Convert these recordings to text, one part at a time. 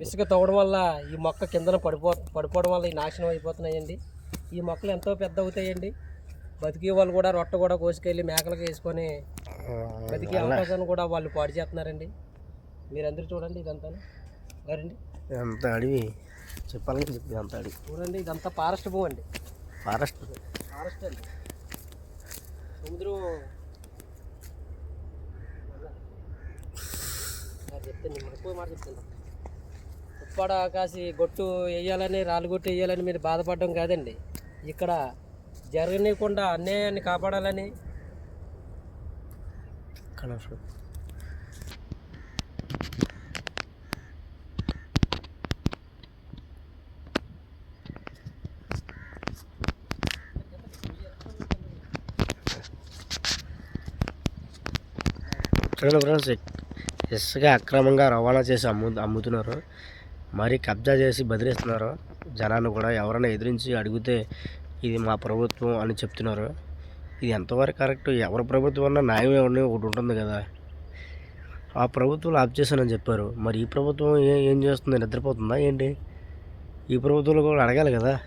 ఇసుక తవ్వడం వల్ల ఈ మొక్క కిందన పడిపో పడిపోవడం వల్ల ఈ నాశనం అయిపోతున్నాయండి. ఈ మొక్కలు ఎంతో పెద్ద అవుతాయండి. బతికే వాళ్ళు కూడా రొట్ట కూడా కోసుకెళ్ళి మేకలకు వేసుకొని బతికే అవకాశాన్ని కూడా వాళ్ళు పాడు చేస్తున్నారండి. మీరందరూ చూడండి ఇదంతా రండి ఎంత అడవి? చెప్పాలని చెప్పి అంత అడవి? చూడండి ఇదంతా ఫారెస్ట్ భూమి అండి. ఫారెస్ట్? ఫారెస్ట్ అండి. సముద్రం. చెప్తాను మాట చెప్తాను. ఉప్పాడ కాసి గొట్టు వేయాలని రాళ్ళు వేయాలని మీరు బాధపడడం కాదండి. ఇక్కడ జరగనీయకుండా అన్యాయాన్ని కాపాడాలని. చూడండి ఫ్రెండ్స్ ఇసుక అక్రమంగా రవాణా చేసి అమ్ము అమ్ముతున్నారు. మరి కబ్జా చేసి బెదిరిస్తున్నారు. జనాన్ని కూడా ఎవరైనా ఎదిరించి అడిగితే ఇది మా ప్రభుత్వం అని చెప్తున్నారు. ఇది ఎంతవరకు కరెక్ట్? ఎవరి ప్రభుత్వం అన్నా న్యాయం ఏమన్నా ఒకటి ఉంటుంది కదా. ఆ ప్రభుత్వం ఆఫ్ చేశానని చెప్పారు. మరి ఈ ప్రభుత్వం ఏ ఏం చేస్తుంది నిద్రపోతుందా ఏంటి? ఈ ప్రభుత్వంలో కూడా అడగాలి కదా.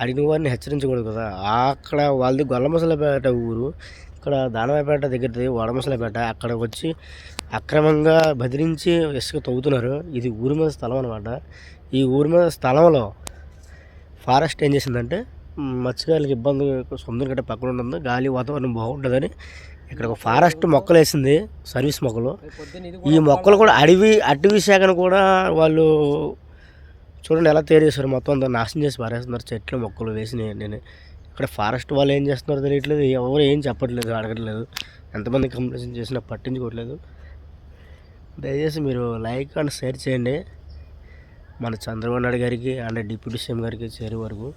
అడిగిన వారిని హెచ్చరించకూడదు కదా. అక్కడ వాళ్ళది గొల్లమసలపేట ఊరు. ఇక్కడ దానవాపేట దగ్గరది వడమసలపేట అక్కడ వచ్చి అక్రమంగా బెదిరించి ఇసుక తవ్వుతున్నారు. ఇది ఊరి మీద స్థలం అనమాట ఈ ఊరి మీద స్థలంలో ఫారెస్ట్ ఏం చేసిందంటే మత్స్యకారులకు ఇబ్బంది సముద్రం గట్ట పక్కన ఉంటుంది గాలి వాతావరణం బాగుంటుందని ఇక్కడ ఒక ఫారెస్ట్ మొక్కలు వేసింది సర్వీస్ మొక్కలు. ఈ మొక్కలు కూడా అడవి అటవీ శాఖను కూడా వాళ్ళు చూడండి ఎలా తయారు చేశారు. మొత్తం అంతా నాశనం చేసి పారేస్తున్నారు. చెట్లు మొక్కలు వేసినాయి నేను ఇక్కడ ఫారెస్ట్ వాళ్ళు ఏం చేస్తున్నారో తెలియట్లేదు. ఎవరు ఏం చెప్పట్లేదు అడగట్లేదు. ఎంతమంది కంప్లైంట్ చేసినా పట్టించుకోవట్లేదు. దయచేసి మీరు లైక్ అండ్ షేర్ చేయండి. మన చంద్రబాబు నాయుడు గారికి అండ్ డిప్యూటీ సీఎం గారికి చేరే వరకు